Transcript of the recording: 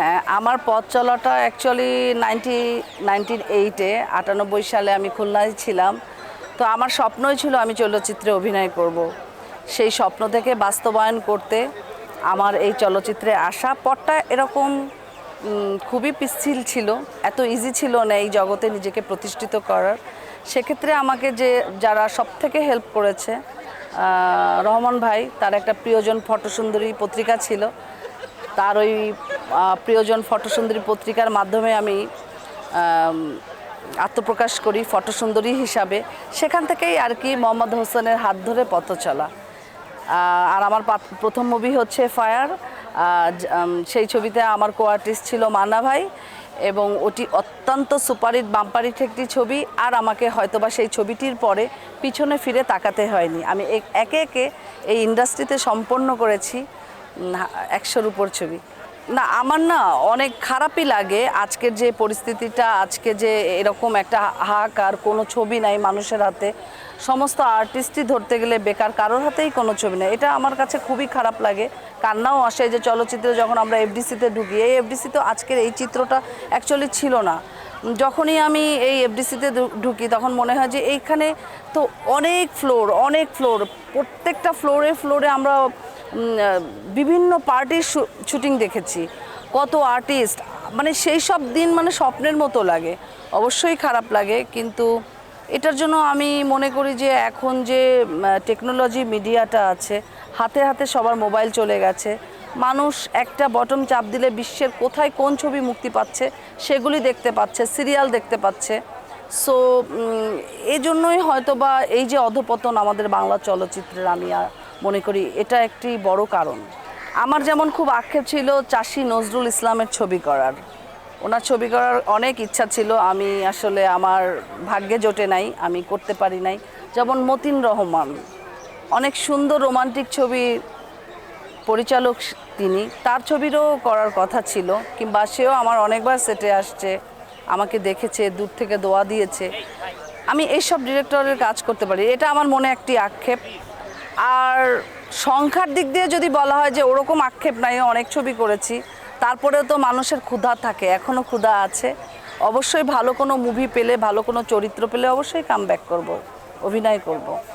হ্যাঁ আমার পথ চলাটা অ্যাকচুয়ালি নাইনটি নাইনটিন এইটে আটানব্বই সালে আমি খুলনায় ছিলাম। তো আমার স্বপ্নই ছিল আমি চলচ্চিত্রে অভিনয় করব। সেই স্বপ্ন থেকে বাস্তবায়ন করতে আমার এই চলচ্চিত্রে আসা পথটা এরকম খুবই পিচ্ছিল ছিল। এত ইজি ছিল না এই জগতে নিজেকে প্রতিষ্ঠিত করার। সেক্ষেত্রে আমাকে যে, যারা সব থেকে হেল্প করেছে রহমান ভাই, তার একটা প্রিয়জন ফটোসুন্দরী পত্রিকা ছিল। তার ওই প্রিয়জন ফটোসুন্দরী পত্রিকার মাধ্যমে আমি আত্মপ্রকাশ করি ফটোসুন্দরী হিসাবে। সেখান থেকেই আর কি মোহাম্মদ হোসেনের হাত ধরে পথ চলা। আর আমার প্রথম মুভি হচ্ছে ফায়ার সেই ছবিতে আমার কো আর্টিস্ট ছিল মান্না ভাই এবং ওটি অত্যন্ত সুপারিট বাম্পারিট একটি ছবি। আর আমাকে হয়তোবা সেই ছবিটির পরে পিছনে ফিরে তাকাতে হয়নি। আমি এক- একে এই ইন্ডাস্ট্রিতে সম্পন্ন করেছি একশোর উপর ছবি। না, আমার না অনেক খারাপই লাগে। আজকের যে পরিস্থিতিটা, আজকে যে এরকম একটা হাহাকার কোনো ছবি নাই মানুষের হাতে, সমস্ত আর্টিস্টই ধরতে গেলে বেকার, কারোর হাতেই কোনো ছবি নেই। এটা আমার কাছে খুবই খারাপ লাগে। কান্নাও আসে যে চলচ্চিত্র যখন আমরা এফডিসিতে ঢুকি। এই এফডিসি তো আজকের এই চিত্রটা অ্যাকচুয়ালি ছিল না। যখনই আমি এই এফডিসিতে ঢুকি, তখন মনে হয় যে এইখানে তো অনেক ফ্লোর অনেক ফ্লোর প্রত্যেকটা ফ্লোরে ফ্লোরে আমরা বিভিন্ন পার্টির শুটিং দেখেছি। কত আর্টিস্ট মানে সেই সব দিন মানে স্বপ্নের মতো লাগে। অবশ্যই খারাপ লাগে, কিন্তু এটার জন্য আমি মনে করি যে এখন যে টেকনোলজি মিডিয়াটা আছে, হাতে হাতে সবার মোবাইল চলে গেছে। মানুষ একটা বটম চাপ দিলে বিশ্বের কোথায় কোন ছবি মুক্তি পাচ্ছে, সেগুলি দেখতে পাচ্ছে সিরিয়াল দেখতে পাচ্ছে। সো এই জন্যই হয়তো বা এই যে অধপতন আমাদের বাংলা চলচ্চিত্রের আমি আ- মনে করি এটা একটি বড় কারণ। আমার যেমন খুব আক্ষেপ ছিল চাষি নজরুল ইসলামের ছবি করার। ওনার ছবি করার অনেক ইচ্ছা ছিল, আমি আসলে আমার ভাগ্যে জোটে নাই, আমি করতে পারি নাই। যেমন মতিন রহমান, অনেক সুন্দর রোমান্টিক ছবি পরিচালক তিনি। তার ছবিরও করার কথা ছিল, কিংবা সেও আমার অনেকবার সেটে আসছে, আমাকে দেখেছে, দূর থেকে দোয়া দিয়েছে। আমি এইসব ডিরেক্টরের কাজ করতে পারি। এটা আমার মনে একটি আক্ষেপ। আর সংখ্যার দিক দিয়ে যদি বলা হয় যে ওরকম আক্ষেপ নাই, অনেক ছবি করেছি, তারপরেও তো মানুষের ক্ষুধা থাকে এখনও ক্ষুধা আছে অবশ্যই ভালো কোনো মুভি পেলে, ভালো কোনো চরিত্র পেলে অবশ্যই কাম ব্যাক করব, অভিনয় করব।